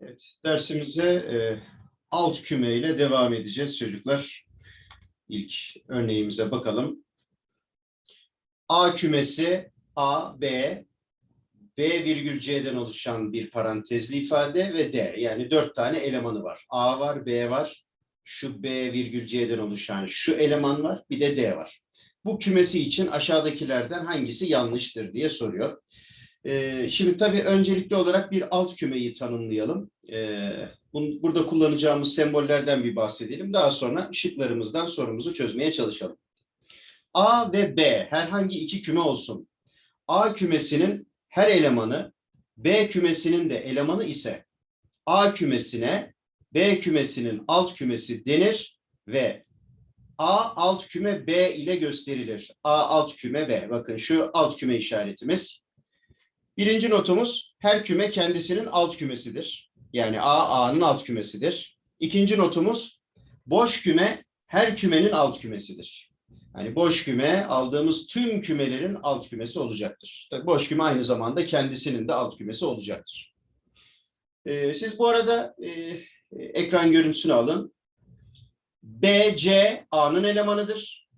Evet, dersimize e, alt küme ile devam edeceğiz çocuklar. İlk örneğimize bakalım. A kümesi A, B, B virgül C'den oluşan bir parantezli ifade ve D. Yani dört tane elemanı var. A var, B var, şu B virgül C'den oluşan şu eleman var, bir de D var. Bu kümesi için aşağıdakilerden hangisi yanlıştır diye soruyor. Ee, şimdi tabii öncelikli olarak bir alt kümeyi tanımlayalım. Ee, burada kullanacağımız sembollerden bir bahsedelim. Daha sonra şıklarımızdan sorumuzu çözmeye çalışalım. A ve B herhangi iki küme olsun. A kümesinin her elemanı B kümesinin de elemanı ise A kümesine B kümesinin alt kümesi denir ve A alt küme B ile gösterilir. A alt küme B. Bakın şu alt küme işaretimiz. Birinci notumuz her küme kendisinin alt kümesidir. Yani A A'nın alt kümesidir. İkinci notumuz boş küme her kümenin alt kümesidir. Yani boş küme aldığımız tüm kümelerin alt kümesi olacaktır. Tabii boş küme aynı zamanda kendisinin de alt kümesi olacaktır. Ee, siz bu arada e, ekran görüntüsünü alın. B, C A'nın elemanıdır.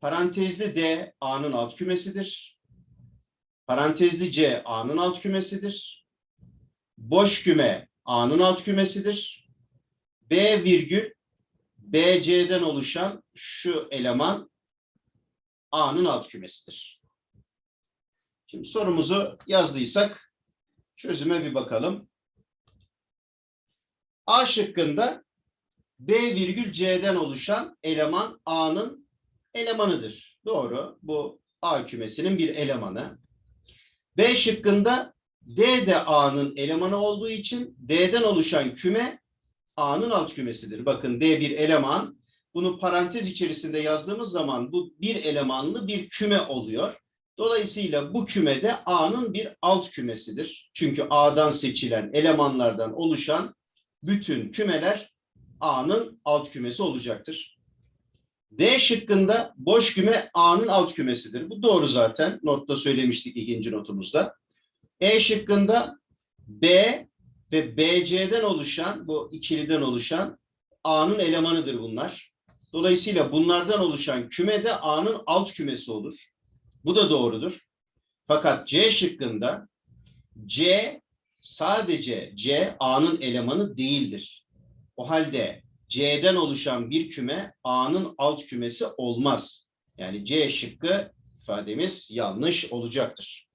Parantezli D A'nın alt kümesidir. Parantezli C A'nın alt kümesidir. Boş küme A'nın alt kümesidir. B virgül BC'den oluşan şu eleman A'nın alt kümesidir. Şimdi sorumuzu yazdıysak çözüme bir bakalım. A şıkkında B virgül C'den oluşan eleman A'nın elemanıdır. Doğru. Bu A kümesinin bir elemanı. B şıkkında D de A'nın elemanı olduğu için D'den oluşan küme A'nın alt kümesidir. Bakın D bir eleman. Bunu parantez içerisinde yazdığımız zaman bu bir elemanlı bir küme oluyor. Dolayısıyla bu küme de A'nın bir alt kümesidir. Çünkü A'dan seçilen elemanlardan oluşan bütün kümeler A'nın alt kümesi olacaktır. D şıkkında boş küme A'nın alt kümesidir. Bu doğru zaten. Notta söylemiştik ikinci notumuzda. E şıkkında B ve BC'den oluşan, bu ikiliden oluşan A'nın elemanıdır bunlar. Dolayısıyla bunlardan oluşan küme de A'nın alt kümesi olur. Bu da doğrudur. Fakat C şıkkında C sadece C A'nın elemanı değildir. O halde C'den oluşan bir küme A'nın alt kümesi olmaz. Yani C şıkkı ifademiz yanlış olacaktır.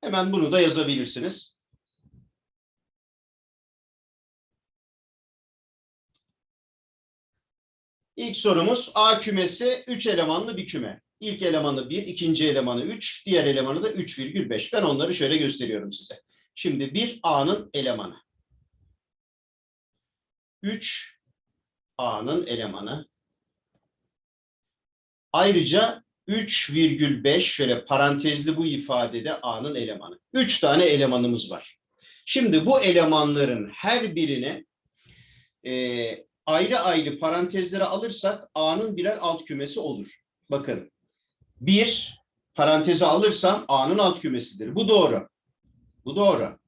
Hemen bunu da yazabilirsiniz. İlk sorumuz A kümesi 3 elemanlı bir küme. İlk elemanı 1, ikinci elemanı 3, diğer elemanı da 3,5. Ben onları şöyle gösteriyorum size. Şimdi 1 A'nın elemanı. 3 A'nın elemanı. Ayrıca 3,5 şöyle parantezli bu ifadede A'nın elemanı. 3 tane elemanımız var. Şimdi bu elemanların her birini e, ayrı ayrı parantezlere alırsak A'nın birer alt kümesi olur. Bakın 1 paranteze alırsam A'nın alt kümesidir. Bu doğru. Bu doğru.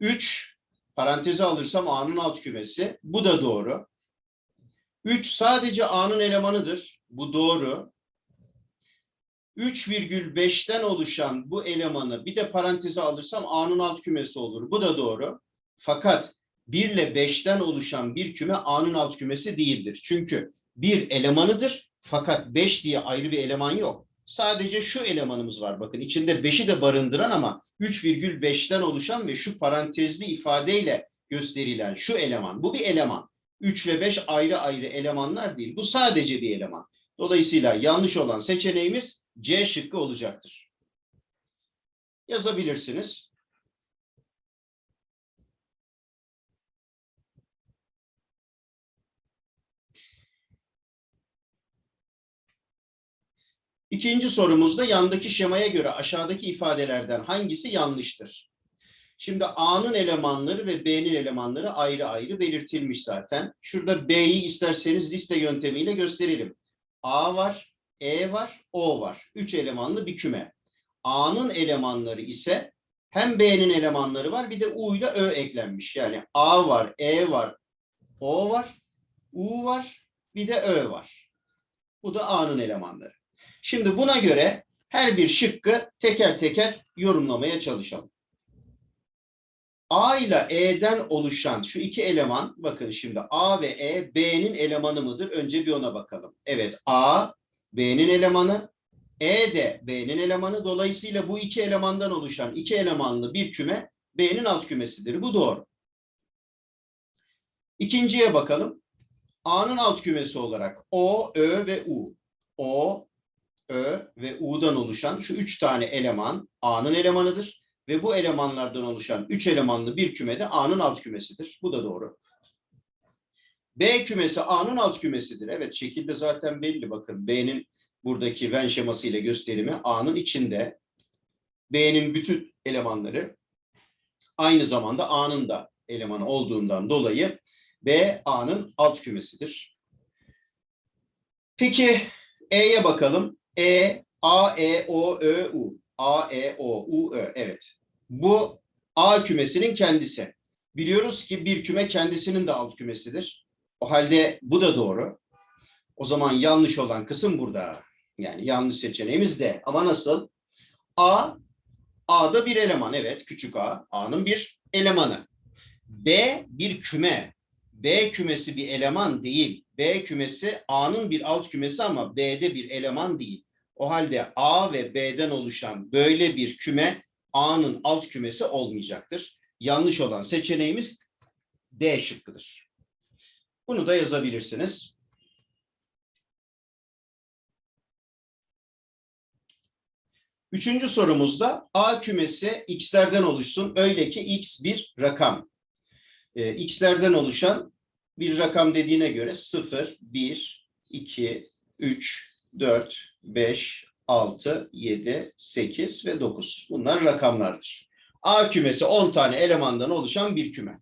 3 paranteze alırsam A'nın alt kümesi. Bu da doğru. 3 sadece A'nın elemanıdır. Bu doğru. 3,5'ten oluşan bu elemanı bir de paranteze alırsam A'nın alt kümesi olur. Bu da doğru. Fakat 1 ile 5'ten oluşan bir küme A'nın alt kümesi değildir. Çünkü bir elemanıdır fakat 5 diye ayrı bir eleman yok. Sadece şu elemanımız var. Bakın içinde 5'i de barındıran ama 3,5'ten oluşan ve şu parantezli ifadeyle gösterilen şu eleman. Bu bir eleman. 3 ile 5 ayrı ayrı elemanlar değil. Bu sadece bir eleman. Dolayısıyla yanlış olan seçeneğimiz C şıkkı olacaktır. Yazabilirsiniz. İkinci sorumuzda yandaki şemaya göre aşağıdaki ifadelerden hangisi yanlıştır? Şimdi A'nın elemanları ve B'nin elemanları ayrı ayrı belirtilmiş zaten. Şurada B'yi isterseniz liste yöntemiyle gösterelim. A var, E var, O var. Üç elemanlı bir küme. A'nın elemanları ise hem B'nin elemanları var bir de U ile Ö eklenmiş. Yani A var, E var, O var, U var, bir de Ö var. Bu da A'nın elemanları. Şimdi buna göre her bir şıkkı teker teker yorumlamaya çalışalım. A ile E'den oluşan şu iki eleman, bakın şimdi A ve E, B'nin elemanı mıdır? Önce bir ona bakalım. Evet, A, B'nin elemanı, E de B'nin elemanı. Dolayısıyla bu iki elemandan oluşan iki elemanlı bir küme B'nin alt kümesidir. Bu doğru. İkinciye bakalım. A'nın alt kümesi olarak O, Ö ve U. O, Ö ve U'dan oluşan şu üç tane eleman A'nın elemanıdır. Ve bu elemanlardan oluşan üç elemanlı bir küme de A'nın alt kümesidir. Bu da doğru. B kümesi A'nın alt kümesidir. Evet şekilde zaten belli bakın. B'nin buradaki Venn şeması ile gösterimi A'nın içinde. B'nin bütün elemanları aynı zamanda A'nın da elemanı olduğundan dolayı B A'nın alt kümesidir. Peki E'ye bakalım. E, A, E, O, Ö, U. A, E, O, U, Ö. Evet. Bu A kümesinin kendisi. Biliyoruz ki bir küme kendisinin de alt kümesidir. O halde bu da doğru. O zaman yanlış olan kısım burada. Yani yanlış seçeneğimiz de. Ama nasıl? A, A'da bir eleman. Evet, küçük A. A'nın bir elemanı. B bir küme. B kümesi bir eleman değil. B kümesi A'nın bir alt kümesi ama B'de bir eleman değil. O halde A ve B'den oluşan böyle bir küme A'nın alt kümesi olmayacaktır. Yanlış olan seçeneğimiz D şıkkıdır. Bunu da yazabilirsiniz. Üçüncü sorumuzda A kümesi x'lerden oluşsun. Öyle ki x bir rakam. Ee, x'lerden oluşan bir rakam dediğine göre 0, 1, 2, 3, 4, 5, 6, 7, 8 ve 9. Bunlar rakamlardır. A kümesi 10 tane elemandan oluşan bir küme.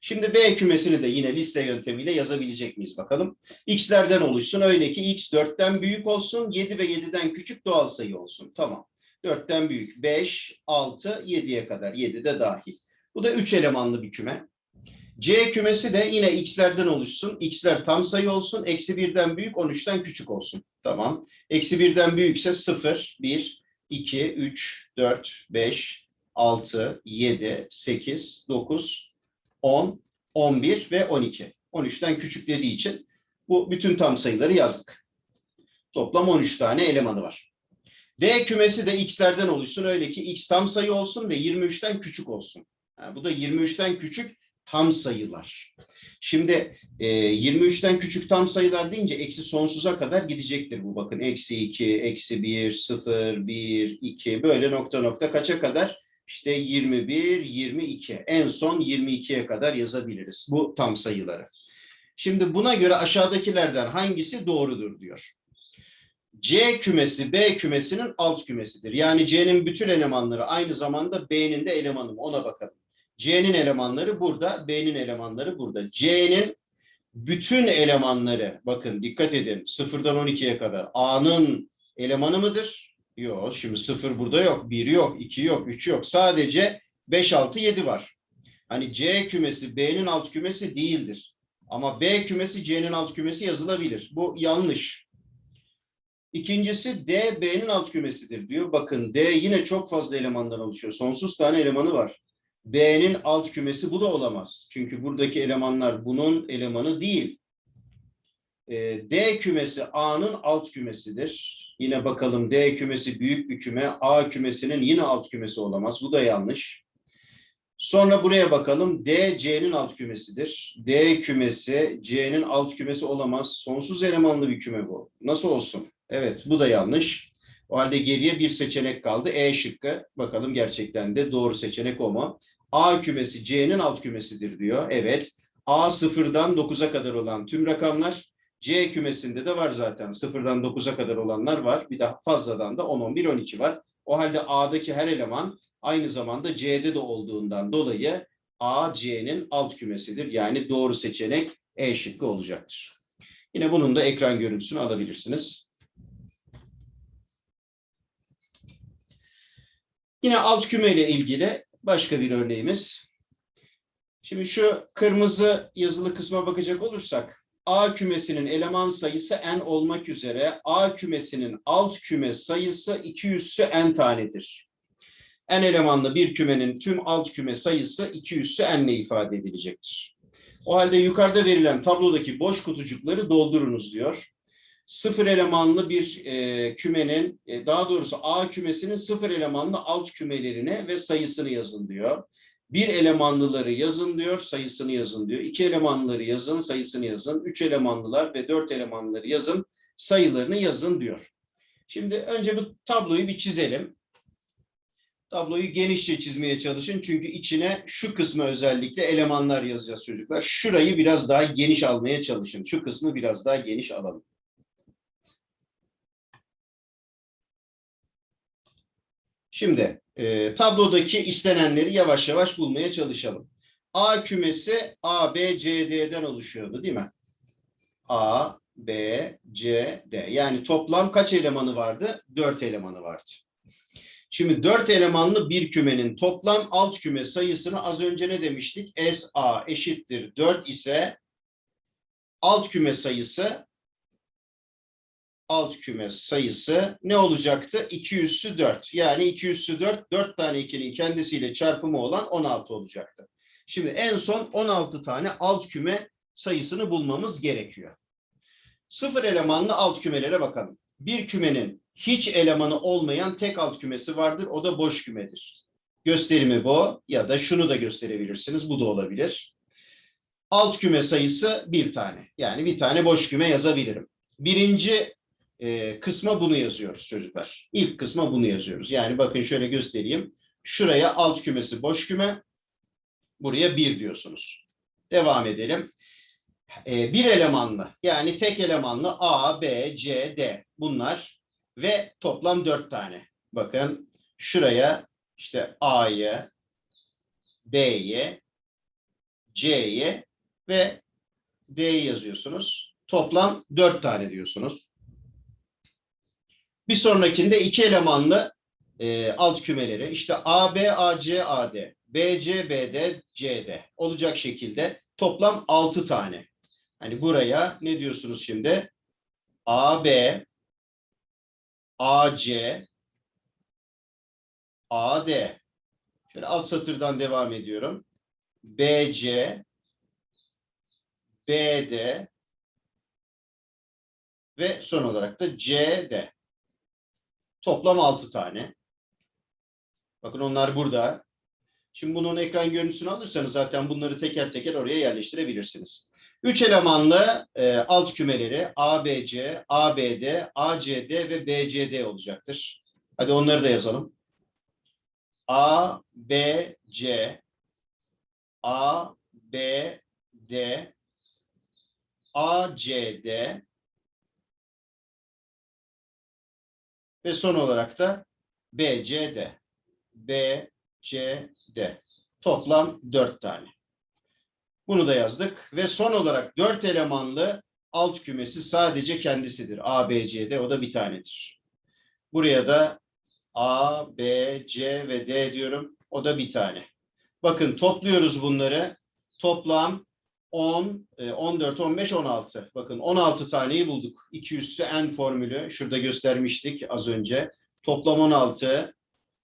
Şimdi B kümesini de yine liste yöntemiyle yazabilecek miyiz bakalım. X'lerden oluşsun. Öyle ki X 4'ten büyük olsun. 7 ve 7'den küçük doğal sayı olsun. Tamam. 4'ten büyük. 5, 6, 7'ye kadar. 7 de dahil. Bu da 3 elemanlı bir küme. C kümesi de yine x'lerden oluşsun. x'ler tam sayı olsun. Eksi birden büyük, 13'ten küçük olsun. Tamam. Eksi birden büyükse 0, 1, 2, 3, 4, 5, 6, 7, 8, 9, 10, 11 ve 12. 13'ten küçük dediği için bu bütün tam sayıları yazdık. Toplam 13 tane elemanı var. D kümesi de x'lerden oluşsun. Öyle ki x tam sayı olsun ve 23'ten küçük olsun. Ha, bu da 23'ten küçük tam sayılar. Şimdi e, 23'ten küçük tam sayılar deyince eksi sonsuza kadar gidecektir bu. Bakın eksi 2, eksi 1, 0, 1, 2 böyle nokta nokta kaça kadar? İşte 21, 22. En son 22'ye kadar yazabiliriz bu tam sayıları. Şimdi buna göre aşağıdakilerden hangisi doğrudur diyor. C kümesi B kümesinin alt kümesidir. Yani C'nin bütün elemanları aynı zamanda B'nin de elemanı? Ona bakalım. C'nin elemanları burada, B'nin elemanları burada. C'nin bütün elemanları, bakın dikkat edin, sıfırdan 12'ye kadar A'nın elemanı mıdır? Yok, şimdi sıfır burada yok, bir yok, iki yok, üç yok. Sadece 5, 6, 7 var. Hani C kümesi B'nin alt kümesi değildir. Ama B kümesi C'nin alt kümesi yazılabilir. Bu yanlış. İkincisi D B'nin alt kümesidir diyor. Bakın D yine çok fazla elemandan oluşuyor. Sonsuz tane elemanı var. B'nin alt kümesi bu da olamaz. Çünkü buradaki elemanlar bunun elemanı değil. Ee, D kümesi A'nın alt kümesidir. Yine bakalım D kümesi büyük bir küme. A kümesinin yine alt kümesi olamaz. Bu da yanlış. Sonra buraya bakalım. D C'nin alt kümesidir. D kümesi C'nin alt kümesi olamaz. Sonsuz elemanlı bir küme bu. Nasıl olsun? Evet bu da yanlış. O halde geriye bir seçenek kaldı. E şıkkı. Bakalım gerçekten de doğru seçenek o mu? A kümesi C'nin alt kümesidir diyor. Evet. A sıfırdan 9'a kadar olan tüm rakamlar C kümesinde de var zaten. Sıfırdan 9'a kadar olanlar var. Bir daha fazladan da 10, 11, 12 var. O halde A'daki her eleman aynı zamanda C'de de olduğundan dolayı A C'nin alt kümesidir. Yani doğru seçenek E şıkkı olacaktır. Yine bunun da ekran görüntüsünü alabilirsiniz. Yine alt küme ile ilgili başka bir örneğimiz. Şimdi şu kırmızı yazılı kısma bakacak olursak A kümesinin eleman sayısı n olmak üzere A kümesinin alt küme sayısı 2 üssü n tanedir. n elemanlı bir kümenin tüm alt küme sayısı 2 üssü n ile ifade edilecektir. O halde yukarıda verilen tablodaki boş kutucukları doldurunuz diyor. Sıfır elemanlı bir e, kümenin, e, daha doğrusu A kümesinin sıfır elemanlı alt kümelerine ve sayısını yazın diyor. Bir elemanlıları yazın diyor, sayısını yazın diyor. İki elemanlıları yazın, sayısını yazın. Üç elemanlılar ve dört elemanlıları yazın, sayılarını yazın diyor. Şimdi önce bu tabloyu bir çizelim. Tabloyu genişçe çizmeye çalışın çünkü içine şu kısmı özellikle elemanlar yazacağız çocuklar. Şurayı biraz daha geniş almaya çalışın. Şu kısmı biraz daha geniş alalım. Şimdi e, tablodaki istenenleri yavaş yavaş bulmaya çalışalım. A kümesi A, B, C, D'den oluşuyordu değil mi? A, B, C, D. Yani toplam kaç elemanı vardı? Dört elemanı vardı. Şimdi dört elemanlı bir kümenin toplam alt küme sayısını az önce ne demiştik? S, A eşittir 4 ise alt küme sayısı alt küme sayısı ne olacaktı? 2 üssü 4. Yani 2 üssü 4, 4 tane 2'nin kendisiyle çarpımı olan 16 olacaktı. Şimdi en son 16 tane alt küme sayısını bulmamız gerekiyor. Sıfır elemanlı alt kümelere bakalım. Bir kümenin hiç elemanı olmayan tek alt kümesi vardır. O da boş kümedir. Gösterimi bu ya da şunu da gösterebilirsiniz. Bu da olabilir. Alt küme sayısı bir tane. Yani bir tane boş küme yazabilirim. Birinci e, kısma bunu yazıyoruz çocuklar. İlk kısma bunu yazıyoruz. Yani bakın şöyle göstereyim. Şuraya alt kümesi boş küme. Buraya bir diyorsunuz. Devam edelim. E, bir elemanlı yani tek elemanlı A, B, C, D bunlar ve toplam dört tane. Bakın şuraya işte A'yı, B'yi, C'yi ve D'yi yazıyorsunuz. Toplam dört tane diyorsunuz. Bir sonrakinde iki elemanlı e, alt kümeleri işte AB, AC, AD, BC, BD, CD olacak şekilde toplam altı tane. Hani buraya ne diyorsunuz şimdi? AB, AC, AD. Şöyle alt satırdan devam ediyorum. BC, BD ve son olarak da CD. Toplam 6 tane. Bakın onlar burada. Şimdi bunun ekran görüntüsünü alırsanız zaten bunları teker teker oraya yerleştirebilirsiniz. Üç elemanlı e, alt kümeleri ABC, ABD, ACD ve BCD olacaktır. Hadi onları da yazalım. A, B, C, A, B, D, A, C, D ve son olarak da B, C, D. B, C, D. Toplam dört tane. Bunu da yazdık. Ve son olarak dört elemanlı alt kümesi sadece kendisidir. A, B, C, D o da bir tanedir. Buraya da A, B, C ve D diyorum. O da bir tane. Bakın topluyoruz bunları. Toplam 10, 14, 15, 16. Bakın 16 taneyi bulduk. 2 üssü n formülü. Şurada göstermiştik az önce. Toplam 16.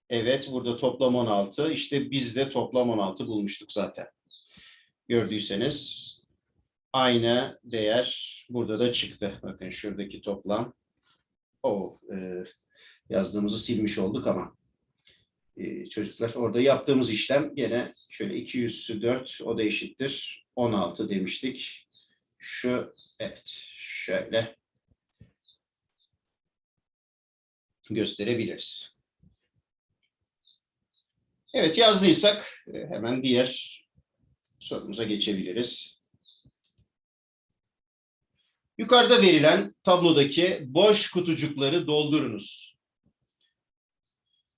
Evet burada toplam 16. İşte biz de toplam 16 bulmuştuk zaten gördüyseniz aynı değer burada da çıktı. Bakın şuradaki toplam. O e, yazdığımızı silmiş olduk ama e, çocuklar orada yaptığımız işlem gene şöyle 204 o da eşittir 16 demiştik. Şu evet şöyle gösterebiliriz. Evet yazdıysak e, hemen diğer sorumuza geçebiliriz. Yukarıda verilen tablodaki boş kutucukları doldurunuz.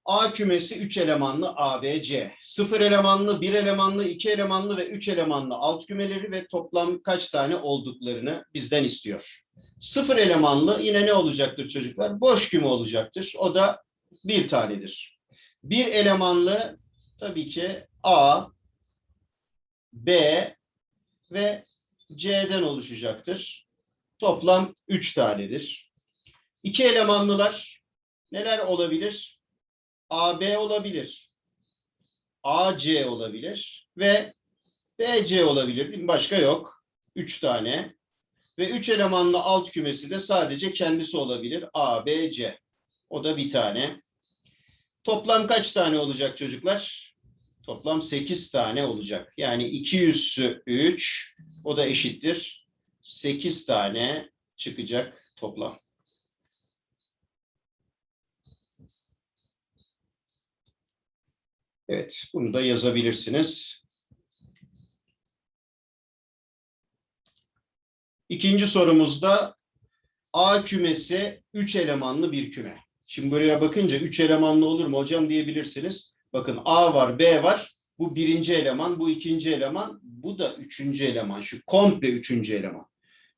A kümesi 3 elemanlı A, B, C. 0 elemanlı, 1 elemanlı, 2 elemanlı ve 3 elemanlı alt kümeleri ve toplam kaç tane olduklarını bizden istiyor. 0 elemanlı yine ne olacaktır çocuklar? Boş küme olacaktır. O da bir tanedir. Bir elemanlı tabii ki A, B ve C'den oluşacaktır. Toplam 3 tanedir. İki elemanlılar neler olabilir? AB olabilir. AC olabilir ve BC olabilir değil mi? Başka yok. 3 tane. Ve 3 elemanlı alt kümesi de sadece kendisi olabilir. A, B, C. O da bir tane. Toplam kaç tane olacak çocuklar? Toplam 8 tane olacak. Yani 2 üssü 3 o da eşittir. 8 tane çıkacak toplam. Evet, bunu da yazabilirsiniz. İkinci sorumuzda A kümesi 3 elemanlı bir küme. Şimdi buraya bakınca 3 elemanlı olur mu hocam diyebilirsiniz. Bakın A var, B var. Bu birinci eleman, bu ikinci eleman, bu da üçüncü eleman. Şu komple üçüncü eleman.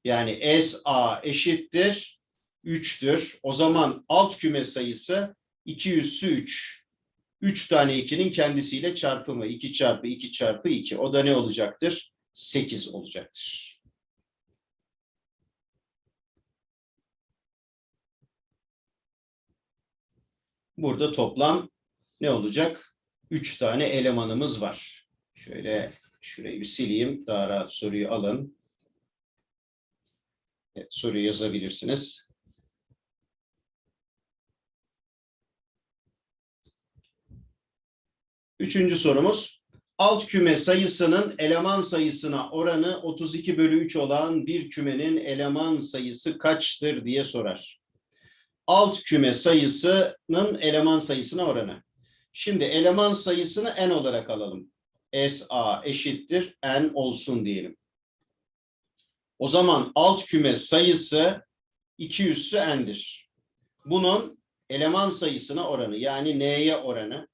Yani S A eşittir 3'tür. O zaman alt küme sayısı 2 üssü 3. 3 tane 2'nin kendisiyle çarpımı. 2 çarpı 2 çarpı 2. O da ne olacaktır? 8 olacaktır. Burada toplam ne olacak? 3 tane elemanımız var. Şöyle şurayı bir sileyim. Daha rahat soruyu alın. Evet, soruyu yazabilirsiniz. Üçüncü sorumuz. Alt küme sayısının eleman sayısına oranı 32 bölü 3 olan bir kümenin eleman sayısı kaçtır diye sorar. Alt küme sayısının eleman sayısına oranı. Şimdi eleman sayısını n olarak alalım. SA eşittir n olsun diyelim. O zaman alt küme sayısı 2 üssü n'dir. Bunun eleman sayısına oranı yani n'ye oranı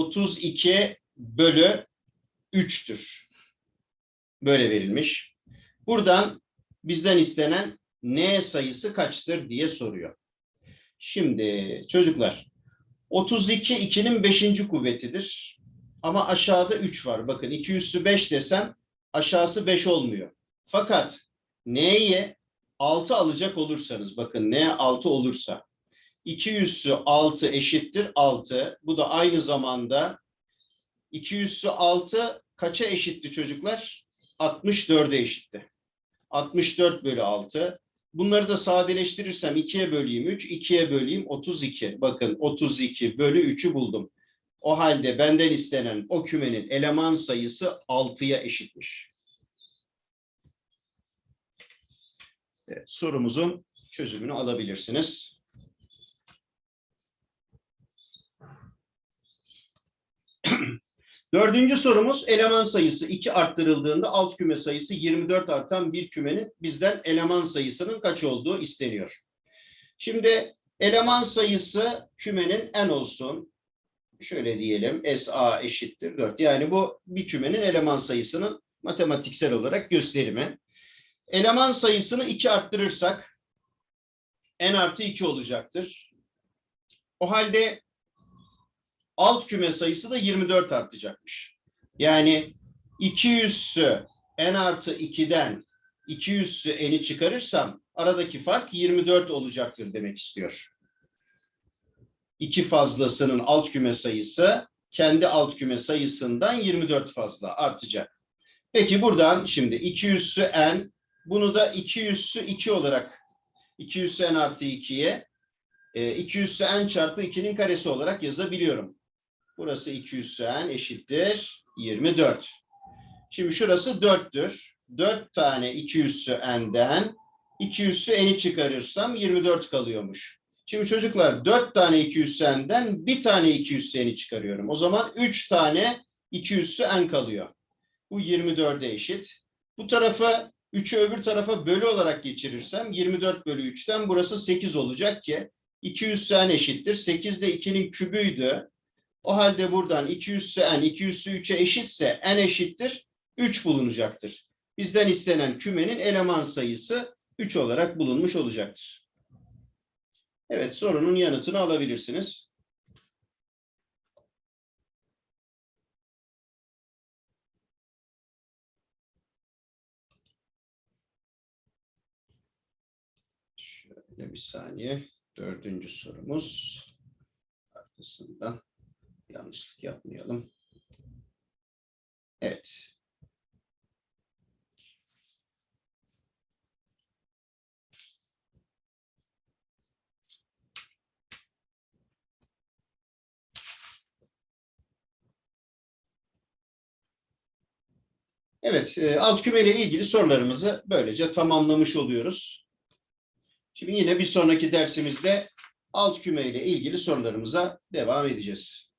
32 bölü 3'tür. Böyle verilmiş. Buradan bizden istenen n sayısı kaçtır diye soruyor. Şimdi çocuklar 32 2'nin 5. kuvvetidir. Ama aşağıda 3 var. Bakın 2 üssü 5 desem aşağısı 5 olmuyor. Fakat n'ye 6 alacak olursanız bakın n 6 olursa 2 üssü 6 eşittir 6. Bu da aynı zamanda 2 üssü 6 kaça eşitti çocuklar? 64'e eşitti. 64 bölü 6. Bunları da sadeleştirirsem 2'ye böleyim 3, 2'ye böleyim 32. Bakın 32 bölü 3'ü buldum. O halde benden istenen o kümenin eleman sayısı 6'ya eşitmiş. Evet, sorumuzun çözümünü alabilirsiniz. Dördüncü sorumuz eleman sayısı 2 arttırıldığında alt küme sayısı 24 artan bir kümenin bizden eleman sayısının kaç olduğu isteniyor. Şimdi eleman sayısı kümenin n olsun. Şöyle diyelim SA eşittir 4. Yani bu bir kümenin eleman sayısının matematiksel olarak gösterimi. Eleman sayısını 2 arttırırsak n artı 2 olacaktır. O halde alt küme sayısı da 24 artacakmış. Yani 2 üssü n artı 2'den 2 üssü n'i çıkarırsam aradaki fark 24 olacaktır demek istiyor. İki fazlasının alt küme sayısı kendi alt küme sayısından 24 fazla artacak. Peki buradan şimdi 2 üssü n bunu da 2 üssü 2 olarak 2 üssü n artı 2'ye 2 üssü n çarpı 2'nin karesi olarak yazabiliyorum. Burası 2 üssü n eşittir 24. Şimdi şurası 4'tür. 4 tane 2 üssü n'den 2 üssü n'i çıkarırsam 24 kalıyormuş. Şimdi çocuklar 4 tane 2 üssü n'den bir tane 2 üssü n'i çıkarıyorum. O zaman 3 tane 2 üssü n kalıyor. Bu 24'e eşit. Bu tarafa 3'ü öbür tarafa bölü olarak geçirirsem 24 bölü 3'ten burası 8 olacak ki 2 üssü n eşittir. 8 de 2'nin kübüydü. O halde buradan 2 üssü n 2 üssü 3'e eşitse n eşittir 3 bulunacaktır. Bizden istenen kümenin eleman sayısı 3 olarak bulunmuş olacaktır. Evet, sorunun yanıtını alabilirsiniz. Şöyle bir saniye. Dördüncü sorumuz. Arkasında yanlışlık yapmayalım. Evet. Evet, e, alt kümeyle ilgili sorularımızı böylece tamamlamış oluyoruz. Şimdi yine bir sonraki dersimizde alt kümeyle ilgili sorularımıza devam edeceğiz.